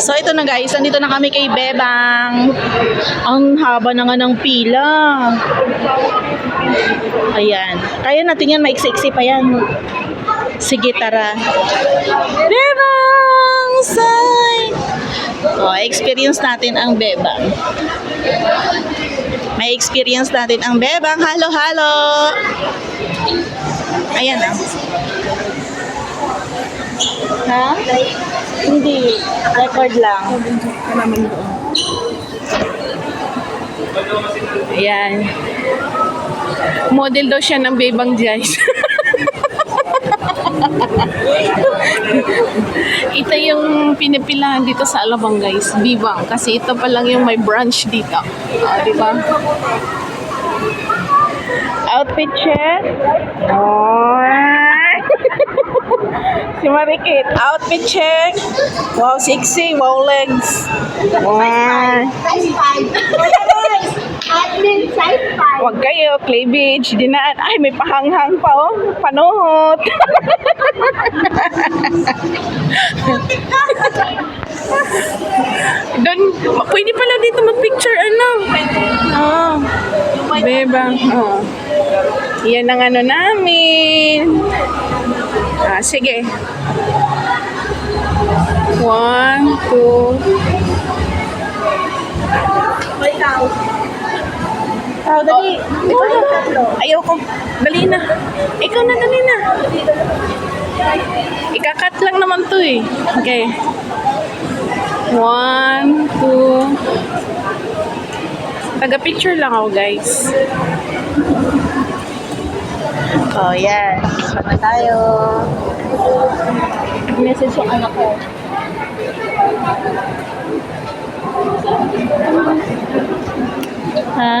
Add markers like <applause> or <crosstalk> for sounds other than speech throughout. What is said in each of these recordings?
So ito na guys, nandito na kami kay Bebang. Ang haba na nga ng pila. Ayan. Kaya natin yan, maiksi-iksi pa yan. Sige, tara. Bebang! Sign! Oh, experience natin ang Bebang. May experience natin ang Bebang. Halo, halo! Ayan ah. Ha? Hindi. Record lang. Ayan. Model daw siya ng Bebang Guys. ito yung pinipilahan dito sa Alabang guys, Bibang. Kasi ito pa lang yung may branch dito. Ah, di ba? Outfit check. <laughs> Oh. Si Marikit, outfit check. Wow, sexy. Wow, legs. Wow. Size 5. Wala guys. Admin size 5. Huwag kayo, cleavage, dinaan. Ay, may pahanghang pa, oh. Panuhot. <laughs> Doon, pwede pala dito mag-picture, ano? Oh, beba. Oh. Yan ang ano namin. Ah, sige. One, two, Oh, dali. Ikaw na. Ayoko. Dali na. Ikaw na, dali na. Ikakat lang naman to eh. Okay. One, two. Taga-picture lang ako, guys. Oh. Shot na tayo. Message yung anak ko. Ha?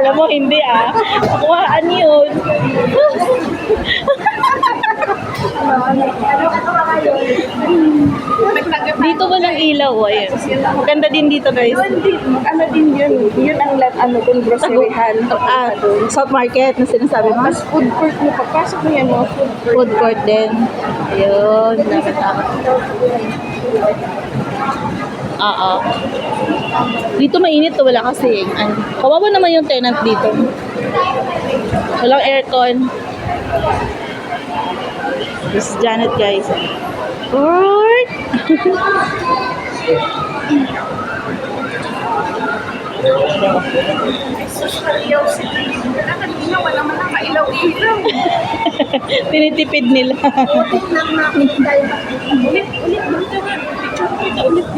Alam mo, hindi ah. Kuhaan yun. Dito walang ilaw, oh, ayun. Maganda din dito, guys. Ano din yun? Yun ang lat, ano, kung groceryhan. Ah, South Market na sinasabi mo. Mas food court mo, pagpasok mo yan, mo, food court. Food court din. Ayun. Dapat ako. Oo. Dito mainit to, wala kasi. Ano, kawawa naman yung tenant dito. Walang aircon. This is Janet, guys. Alright. <laughs> Tinitipid nila.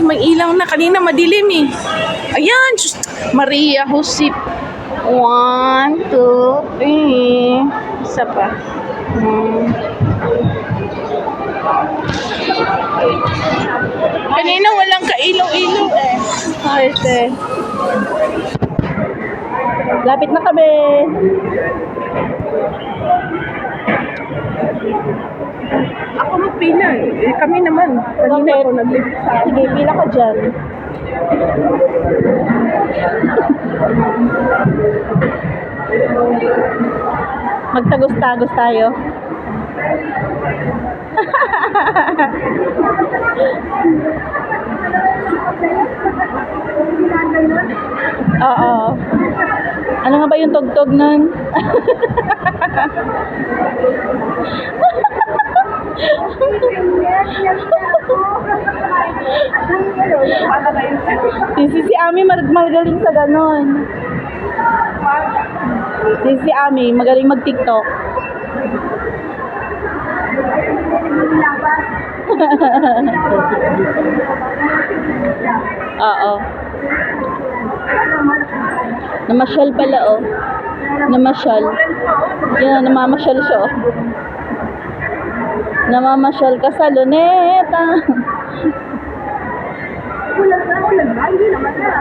May ilaw na. Kanina madilim eh. Ayan! Diyos, Maria Josep. One, two, three. Isa pa. Hmm. Kanina walang kailaw-ilaw eh. Arte. Lapit na kami. Ako magpila. Eh, kami naman. Kanina Bakit? ako naglibit sa Sige, pila ka dyan. Magtagos-tagos tayo. <laughs> <laughs> Oo. Ano nga ba yung tugtog nun? <laughs> Si, si, Ami mag magaling sa ganon. Si, si Ami magaling mag-tiktok. <laughs> Oo. Namasyal pala oh. Namasyal. Yan, namamasyal siya oh. Namamasyal ka sa luneta. Kulang na, kulang na. Hindi naman na.